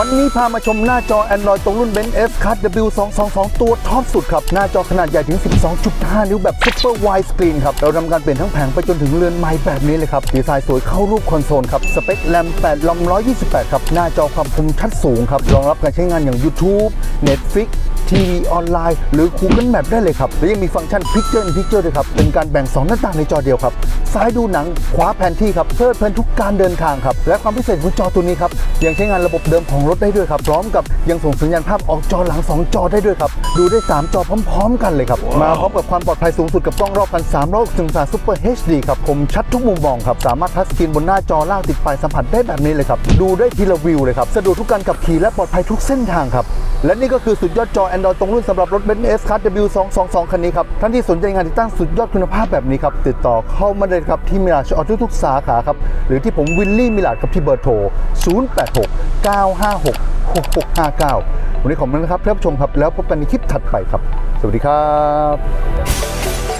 วันนี้พามาชมหน้าจอ Android ตรงรุ่น Benz F Cut W222 ตัวท็อปสุดครับ หน้าจอขนาดใหญ่ถึง 12.5 นิ้วแบบ Super Wide Screen ครับ เราทำการเปลี่ยนทั้งแผงไปจนถึงเรือนไม้แบบนี้เลยครับ ดีไซน์สวยเข้ารูปคอนโซลครับ สเปคแรม8ลำ128 ครับ หน้าจอความคมชัดสูงครับ รองรับการใช้งานอย่าง YouTube Netflix ทีวีออนไลน์ หรือ Google Map ได้เลยครับ และยังมีฟังก์ชัน Picture in Picture ด้วยครับ เป็นการแบ่ง 2 หน้าต่างในจอเดียวครับ ซ้ายดูหนัง ขวาแผนที่ครับเพลิดเพลินทุกการเดินทางครับ และความพิเศษของจอตัวนี้ครับ ยังใช้งานระบบเดิมของรถได้ด้วยครับ พร้อมกับยังส่งสัญญาณภาพออกจอหลัง 2 จอได้ด้วยครับ ดูได้ 3 จอพร้อม ๆ กันเลยครับ มาพร้อมกับความปลอดภัยสูงสุดกับกล้องรอบกัน360องศา Super HD ครับคมชัดทุกมุมมองครับ สามารถทัชสกรีนบนหน้าจอล่างติดปลายสัมผัสได้แบบนี้เลยครับ ดูได้ทีละวิวเลยครับ สะดวกทุกการขับขี่และปลอดภัยทุกเส้นทางครับ และนี่ก็คือสุดยอดจอ Android ตรงรุ่นสำหรับรถ Benz S Class W222 คันนี้ครับ ท่านที่สนใจงานติดตั้งสุดยอดคุณภาพแบบนี้ครับ ติดต่อเข้ามาเลยครับ ที่มิลาชออทุกทุกสาขาครับ หรือที่ผมวิลลี่มิลาดครับที่เบอร์โทร 086 956 6659 วันนี้ขอบคุณนะครับท่านผู้ชมครับ แล้วพบกันในคลิปถัดไปครับ สวัสดีครับ